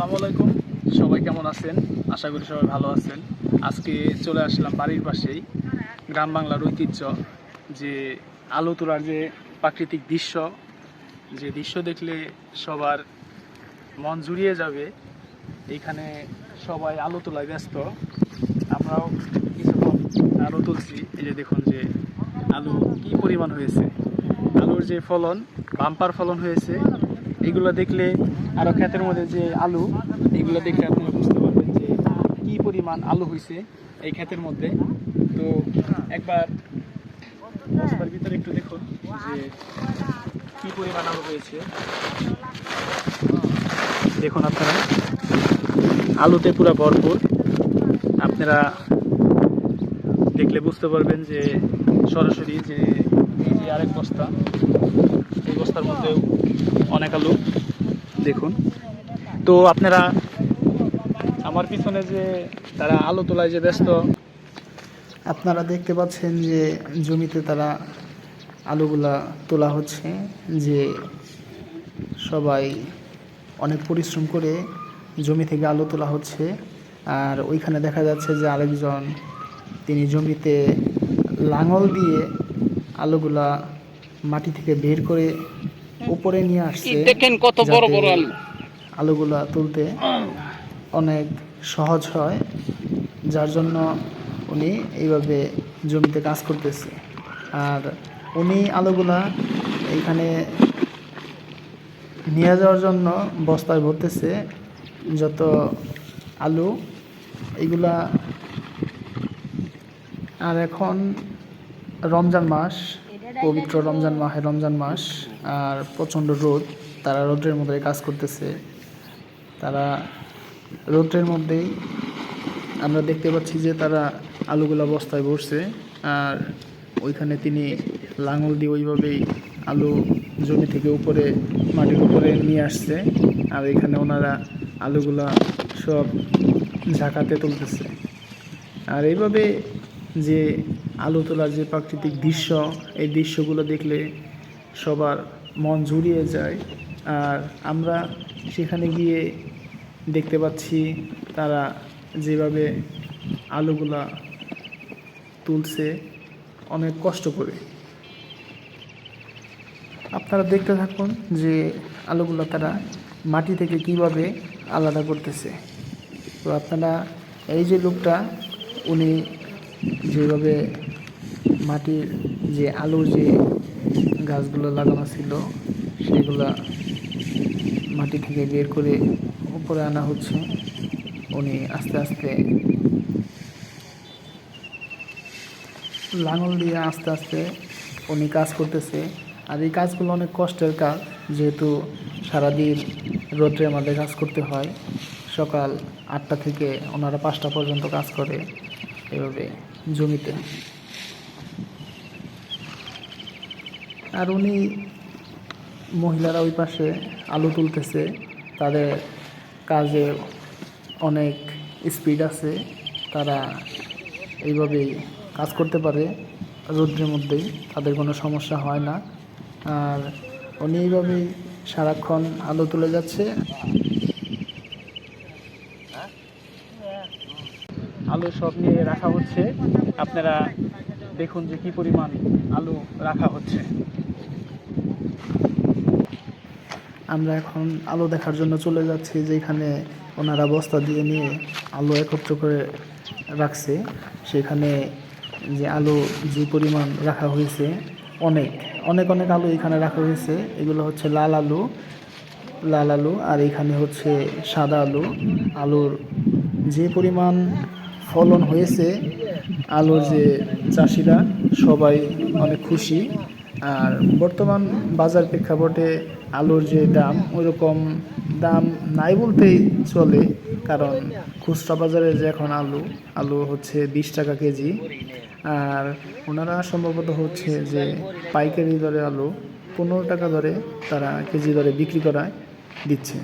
আসসালামু আলাইকুম। সবাই কেমন আছেন? আশা করি সবাই ভালো আছেন। আজকে চলে আসলাম বাড়ির পাশেই গ্রাম বাংলার ঐতিহ্য, যে আলো তোলার যে প্রাকৃতিক দৃশ্য, যে দৃশ্য দেখলে সবার মন জুড়িয়ে যাবে। এইখানে সবাই আলো তোলায় ব্যস্ত। আমরাও কিছুক্ষণ আলো তুলছি। এই যে দেখুন যে আলু কি পরিমাণ হয়েছে। আলুর যে ফলন, বাম্পার ফলন হয়েছে। এগুলো দেখলে আরও ক্ষেতের মধ্যে যে আলু, এগুলো দেখলে আপনারা বুঝতে পারবেন যে কি পরিমাণ আলু হয়েছে এই ক্ষেতের মধ্যে। তো একবার বস্তার ভিতরে একটু দেখুন যে কি পরিমাণ আলু হয়েছে। দেখুন আপনারা, আলুতে পুরো ভরপুর। আপনারা দেখলে বুঝতে পারবেন যে সরাসরি যে এই যে আরেক বস্তা, এই বস্তার মধ্যেও অনেক আলু, দেখুন। তো আপনারা আমার পিছনে যে তারা আলু তোলায় যে ব্যস্ত, আপনারা দেখতে পাচ্ছেন যে জমিতে তারা আলুগুলা তোলা হচ্ছে, যে সবাই অনেক পরিশ্রম করে জমি থেকে আলু তোলা হচ্ছে। আর ওইখানে দেখা যাচ্ছে যে আরেকজন, তিনি জমিতে লাঙল দিয়ে আলুগুলা মাটি থেকে বের করে উপরে নিয়ে আসছে দেখেন কত বড় বড় আলু। আলুগুলা তুলতে অনেক সহজ হয় যার জন্য উনি এইভাবে জমিতে কাজ করতেছে। আর উনি আলুগুলা এইখানে নিয়ে যাওয়ার জন্য বস্তায় ভরতেছে যত আলু এইগুলা আর এখন রমজান মাস পবিত্র রমজান মাহে, রমজান মাস আর প্রচণ্ড রোদ। তারা রোদ্রের মধ্যে কাজ করতেছে। তারা রোদ্রের মধ্যেই আমরা দেখতে পাচ্ছি যে তারা আলুগুলা বস্তায় ভরছে আর ওইখানে তিনি লাঙল দিয়ে ওইভাবেই আলু জমি থেকে উপরে, মাটির উপরে নিয়ে আসছে আর এখানে ওনারা আলুগুলা সব ঝাঁকাতে তুলতেছে। আর এইভাবে যে আলু তোলার যে প্রাকৃতিক দৃশ্য, এই দৃশ্যগুলো দেখলে সবার মন জুড়িয়ে যায়। আর আমরা সেখানে গিয়ে দেখতে পাচ্ছি তারা যেভাবে আলুগুলা তুলছে, অনেক কষ্ট করে। আপনারা দেখতে থাকুন যে আলুগুলো তারা মাটি থেকে কীভাবে আলাদা করতেছে। তো আপনারা এই যে লোকটা, উনি যেভাবে মাটির যে আলুর যে গাছগুলো লাগানো ছিল, সেগুলা মাটি থেকে বের করে উপরে আনা হচ্ছে। উনি আস্তে আস্তে লাঙল দিয়ে আস্তে আস্তে উনি কাজ করতেছে। আর এই কাজগুলো অনেক কষ্টের কাজ, যেহেতু সারাদিন রোদ্রের মধ্যে কাজ করতে হয়। সকাল আটটা থেকে ওনারা পাঁচটা পর্যন্ত কাজ করে এভাবে জমিতে। আর উনি মহিলারা ওই পাশে আলু তুলতেছে। তাদের কাজে অনেক স্পিড আছে। তারা এইভাবেই কাজ করতে পারে রৌদ্রের মধ্যেই। তাদের কোনো সমস্যা হয় না। আর উনি এইভাবেই সারাক্ষণ আলো তুলে যাচ্ছে। আলু সব নিয়ে রাখা হচ্ছে। আপনারা দেখুন যে কি পরিমাণ আলু রাখা হচ্ছে। আমরা এখন আলো দেখার জন্য চলে যাচ্ছি, যেখানে ওনারা বস্তা দিয়ে নিয়ে আলো একত্র করে রাখছে। সেখানে যে আলু যে পরিমাণ রাখা হয়েছে, অনেক অনেক অনেক আলু এখানে রাখা হয়েছে। এগুলো হচ্ছে লাল আলু লাল আলু, আর এখানে হচ্ছে সাদা আলু। আলুর যে পরিমাণ ফলন হয়েছে, আলুর যে চাষিরা, সবাই অনেক খুশি। আর বর্তমান বাজার প্রেক্ষাপটে আলুর যে দাম ওইরকম দাম নাই বলতেই চলে, কারণ খুচরা বাজারে যে এখন আলু আলু হচ্ছে বিশ টাকা কেজি। আর ওনারা সম্ভবত হচ্ছে যে পাইকারি দরে আলু পনেরো টাকা দরে তারা কেজি দরে বিক্রি করায় দিচ্ছে।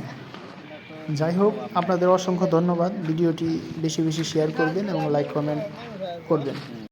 যাই হোক, আপনাদের অসংখ্য ধন্যবাদ। ভিডিওটি বেশি বেশি শেয়ার করবেন এবং লাইক, কমেন্ট করবেন।